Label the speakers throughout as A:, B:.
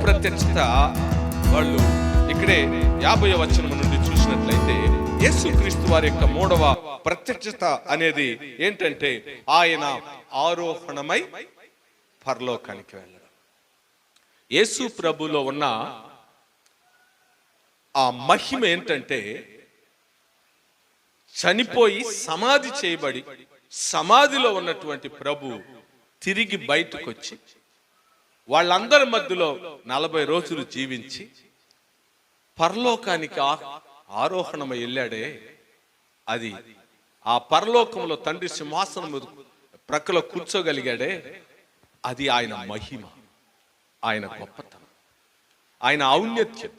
A: ప్రత్యక్షత వాళ్ళు ఇక్కడే యాభై వచనం నుండి చూసినట్లయితే యేసుక్రీస్తు వారి యొక్క మూడవ ప్రత్యక్షత అనేది ఏంటంటే ఆయన ఆరోహణమై పరలోకానికి వెళ్ళడం. యేసు ప్రభులో ఉన్న ఆ మహిమ ఏంటంటే చనిపోయి సమాధి చేయబడి సమాధిలో ఉన్నటువంటి ప్రభు తిరిగి బయటకు వచ్చి వాళ్ళందరి మధ్యలో నలభై రోజులు జీవించి పరలోకానికి ఆరోహణమై వెళ్ళాడే. అది ఆ పరలోకంలో తండ్రి సింహాసనం ప్రక్కలో కూర్చోగలిగాడే. అది ఆయన మహిమ ఆయన గొప్పతనం ఆయన ఔన్నత్యం.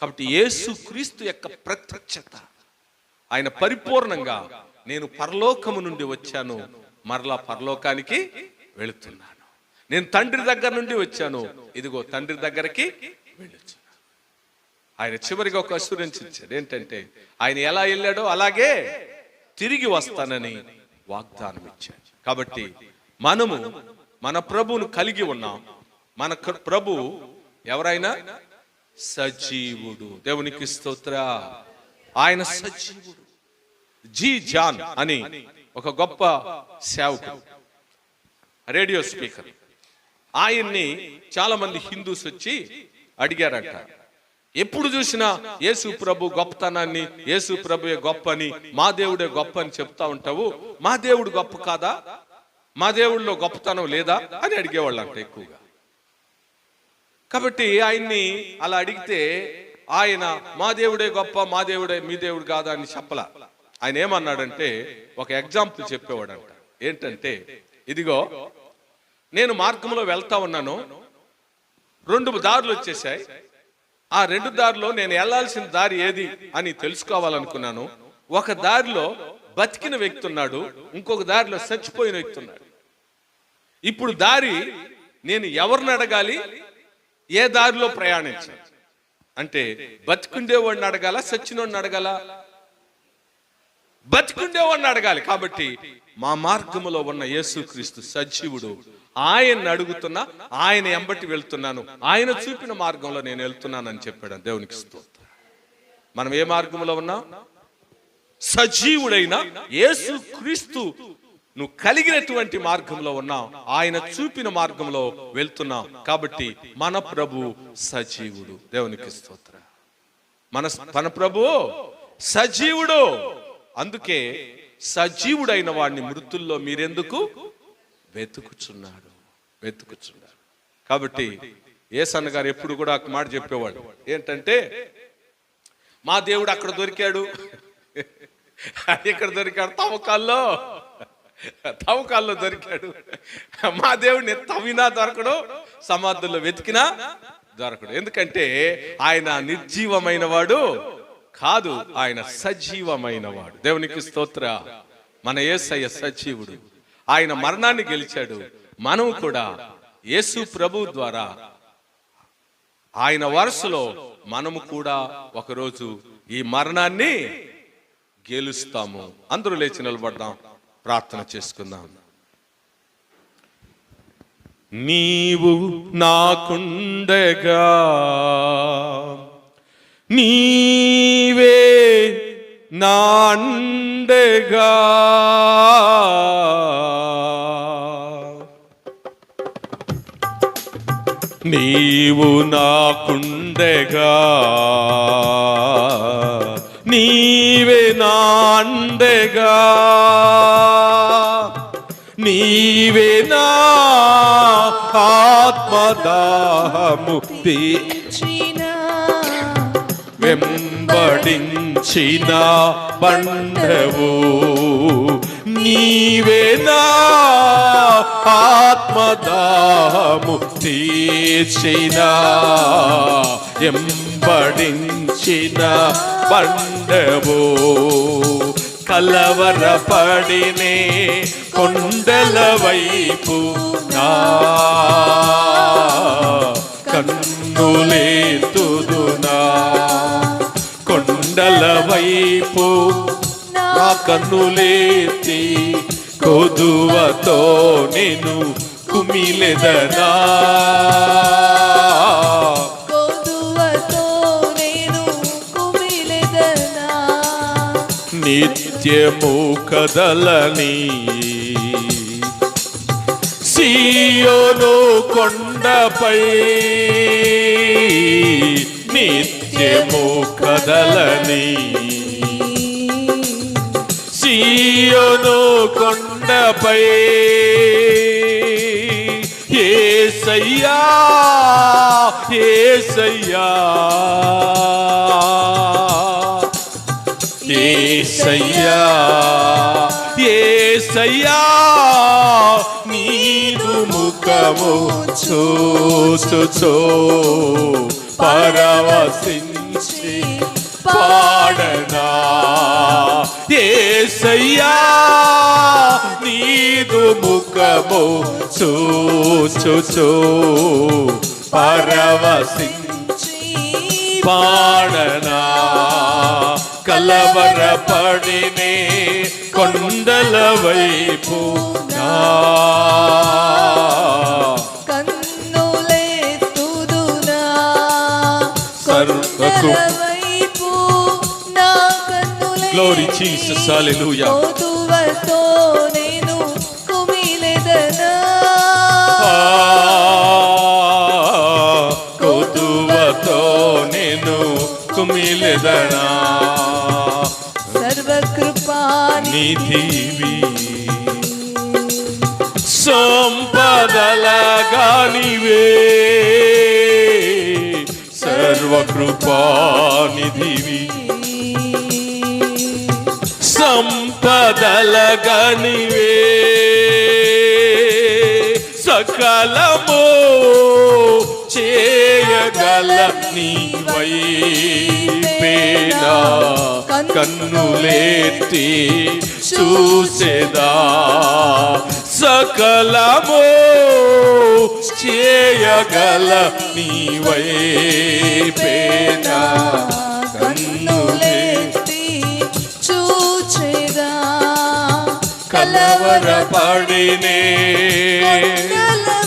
A: కాబట్టి యేసు క్రీస్తు యొక్క ప్రత్యక్షత ఆయన పరిపూర్ణంగా నేను పరలోకము నుండి వచ్చాను మరలా పరలోకానికి వెళుతున్నాను. నేను తండ్రి దగ్గర నుండి వచ్చాను. ఇదిగో తండ్రి దగ్గరికి వెళ్ళొచ్చు ఆయన చివరిగా ఒక అసూరెన్స్ ఇచ్చాడు. ఏంటంటే ఆయన ఎలా వెళ్ళాడో అలాగే తిరిగి వస్తానని వాగ్దానం ఇచ్చాడు. కాబట్టి మనము మన ప్రభువును కలిగి ఉన్నాం. మన ప్రభు ఎవరైనా? సజీవుడు. దేవునికి స్తోత్ర. ఆయన సజీవుడు. జీ జాన్ అని ఒక గొప్ప సేవకుడు. Radio speaker. ఆయన్ని చాలా మంది హిందూస్ వచ్చి అడిగారట. ఎప్పుడు చూసినా యేసు ప్రభు గొప్పతనాన్ని యేసు ప్రభుయే గొప్ప అని మా దేవుడే గొప్ప అని చెప్తా ఉంటావు. మా దేవుడు గొప్ప కాదా? మా దేవుడిలో గొప్పతనం లేదా? అని అడిగేవాళ్ళు అంట ఎక్కువగా. కాబట్టి ఆయన్ని అలా అడిగితే ఆయన మా దేవుడే గొప్ప మా దేవుడే మీ దేవుడు కాదా అని చెప్పలా. ఆయన ఏమన్నాడంటే ఒక ఎగ్జాంపుల్ చెప్పేవాడంట. ఏంటంటే ఇదిగో నేను మార్గంలో వెళ్తా ఉన్నాను. రెండు దారులు వచ్చేసాయి ఆ రెండు దారిలో నేను వెళ్ళాల్సిన దారి ఏది అని తెలుసుకోవాలనుకున్నాను. ఒక దారిలో బతికిన వ్యక్తి ఉన్నాడు. ఇంకొక దారిలో చచ్చిపోయిన వ్యక్తి ఉన్నాడు. ఇప్పుడు దారి నేను ఎవరిని అడగాలి? ఏ దారిలో ప్రయాణించాలి? అంటే బతికుండేవాడిని అడగాల? సచ్చినోడిని అడగాల? బతికుండేవాడిని అడగాలి. కాబట్టి మా మార్గములో ఉన్న యేసుక్రీస్తు సజీవుడు ఆయన్ని అడుగుతున్నా ఆయన ఎంబటి వెళ్తున్నాను. ఆయన చూపిన మార్గంలో నేను వెళ్తున్నానని చెప్పాడు. దేవునికి స్తోత్రం. మనం ఏ మార్గంలో ఉన్నాం? సజీవుడైన యేసు క్రీస్తు నువ్వు కలిగినటువంటి మార్గంలో ఉన్నావు. ఆయన చూపిన మార్గంలో వెళ్తున్నావు. కాబట్టి మన ప్రభు సజీవుడు. దేవునికి స్తోత్ర. మన మన ప్రభు సజీవుడు. అందుకే సజీవుడైన వాడిని మృతుల్లో మీరెందుకు వెతుకుచున్నాడు. వెతుకుచున్నాడు. కాబట్టి ఏసన్న గారు ఎప్పుడు కూడా ఒక మాట చెప్పేవాడు. ఏంటంటే మా దేవుడు అక్కడ దొరికాడు. ఇక్కడ దొరికాడు? తవ్వకాల్లో తవ్వకాల్లో దొరికాడు. మా దేవుడిని తవ్వినా దొరకడు సమాధుల్లో వెతికినా దొరకడు. ఎందుకంటే ఆయన నిర్జీవమైన వాడు కాదు ఆయన సజీవమైన వాడు. దేవునికి స్తోత్ర. మన ఏసయ్య సజీవుడు. ఆయన మరణాన్ని గెలిచాడు. మనం కూడా యేసు ప్రభు ద్వారా ఆయన వరుసలో మనము కూడా ఒకరోజు ఈ మరణాన్ని గెలుస్తాము. అందరూ లేచి నిలబడదాం ప్రార్థన చేసుకుందాం. నీవు నాకుండగా నీవే నాండగా నీవు నాకుండగా. నీవే నాండగా. నీవే నా ఆత్మదాహముక్తి వెంబడించిన బండవు. నీవే నా ఆత్మదాము తీర్చిన ఎంబడించిన బండవు కలవరపడినే కొండల వైపు నా కన్నులేతుదునా. కొండల వైపు నా కన్నులేతి కొదువతో నేను కుమిలెదనా? నిత్యము కదలని సియోను కొండపై నిత్యము కదలని సియోను కొండపై ఏసయ్యా ఏసయ్యా ఏసయ్యా ఏసయ్యా నీదు ముఖము చూచుచో పరవశించి ఏసయ్యా నీదు ముఖము చూచుచో. పరవశించి పాడనా కలవరపడినే కొండల వైపు నా.
B: కన్నులెత్తుదునా
A: సర్వకు-
B: కొండల వైపు నా
A: Glory Jesus, hallelujah.
B: కొదువతో నేను కుమిలెదనా?
A: ఆ, కొదువతో నేను కుమిలెదనా?
B: సర్వకృపాని
A: నిధివి సంపదలగానివే. సర్వకృపానిధివి. సంపదలగనివే. సకలము చేయగల నీవై పేడా. కన్నులేతి చూసేదా. సకలము చేయగల
B: నీవై పేడా.
A: కలవరపడినే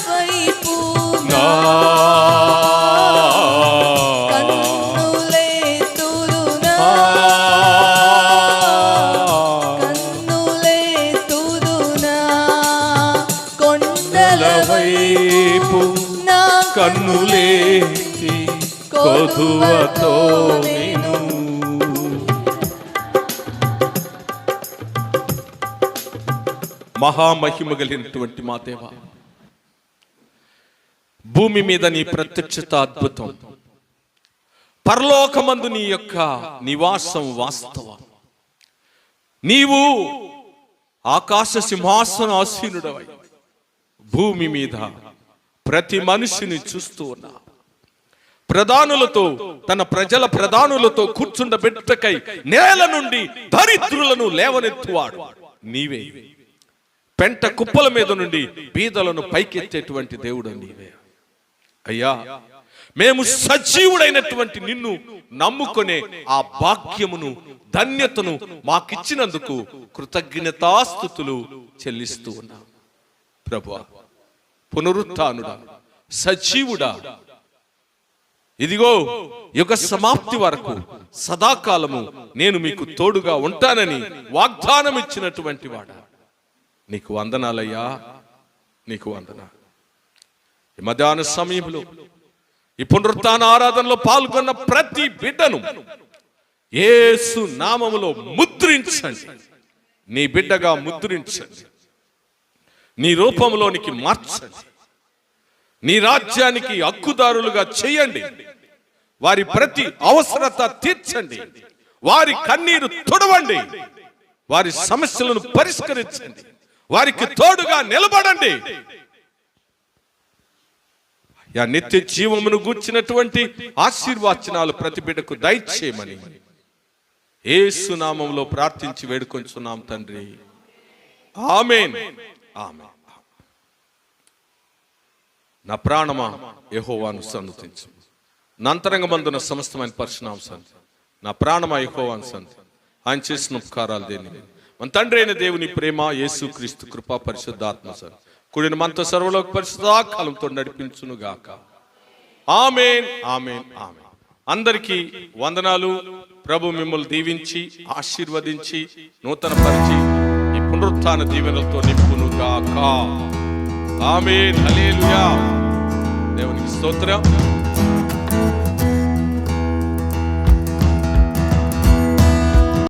B: వైపు
A: నా వైపు
B: నా
A: కొదువతో మహామహిమ కలిగినటువంటి మా దేవ. భూమి మీద నీ ప్రత్యక్షత అద్భుతం. పరలోకమందు నీ యొక్క నివాసం వాస్తవం. నీవు ఆకాశ సింహాసన ఆసీనుడవై భూమి మీద ప్రతి మనిషిని చూస్తూ ఉన్నా. ప్రధానులతో తన ప్రజల ప్రధానులతో కూర్చుండబెట్టకై నేల నుండి దరిద్రులను లేవనెత్తువాడు నీవే. పెంట కుప్పల మీద నుండి బీదలను పైకెత్తేటువంటి దేవుడు నీవే. అయ్యా మేము సజీవుడైనటువంటి నిన్ను నమ్ముకునే ఆ భాగ్యమును ధన్యతను మాకిచ్చినందుకు కృతజ్ఞతాస్థుతులు చెల్లిస్తూ ఉన్నాం. ప్రభు పునరుత్నుడా సజీవుడా. ఇదిగో యుగ సమాప్తి వరకు సదాకాలము నేను మీకు తోడుగా ఉంటానని వాగ్దానం ఇచ్చినటువంటి వాడా. నీకు వందనాలయ్యా నీకు వందనాలు. ఈ మధ్యాహ్న సమయంలో ఈ పునరుత్న ఆరాధనలో పాల్గొన్న ప్రతి బిడ్డను ఏసు నామములో ముద్రించండి. నీ బిడ్డగా ముద్రించండి. నీ రూపంలోనికి మార్చండి. నీ రాజ్యానికి హక్కుదారులుగా చేయండి. వారి ప్రతి అవసరత తీర్చండి. వారి కన్నీరు తుడవండి. వారి సమస్యలను పరిష్కరించండి. వారికి తోడుగా నిలబడండి. యా నిత్య జీవమును గూర్చినటువంటి ఆశీర్వాచనాలు ప్రతి బిడ్డకు దయచేయమని. ఏసు నామంలో ప్రార్థించి వేడుకొంచున్నాం తండ్రి. ఆమెన్. ఆమెన్. నా ప్రాణమా యెహోవాను సన్నతించు నా అంతరంగమందున సమస్తమైన పరిశునాంశాన్ని నా ప్రాణమా యెహోవాను సంతి ఆయన చేసిన ఉపకారాలు దేని మన తండ్రి అయిన దేవుని ప్రేమ యేసు క్రీస్తు కృపా పరిశుద్ధాత్మ సార్. కూడిన మనతో సర్వలోక పరిశుద్ధాకాలంతో నడిపించును గాక. Amen amen amen. అందరికీ వందనాలు. ప్రభు మిమ్మల్ని దీవించి ఆశీర్వదించి నూతన పరిచి ఈ పునరుత్థాన దీవెనలతో నింపును గాక. Amen hallelujah. దేవునికి స్తోత్రం.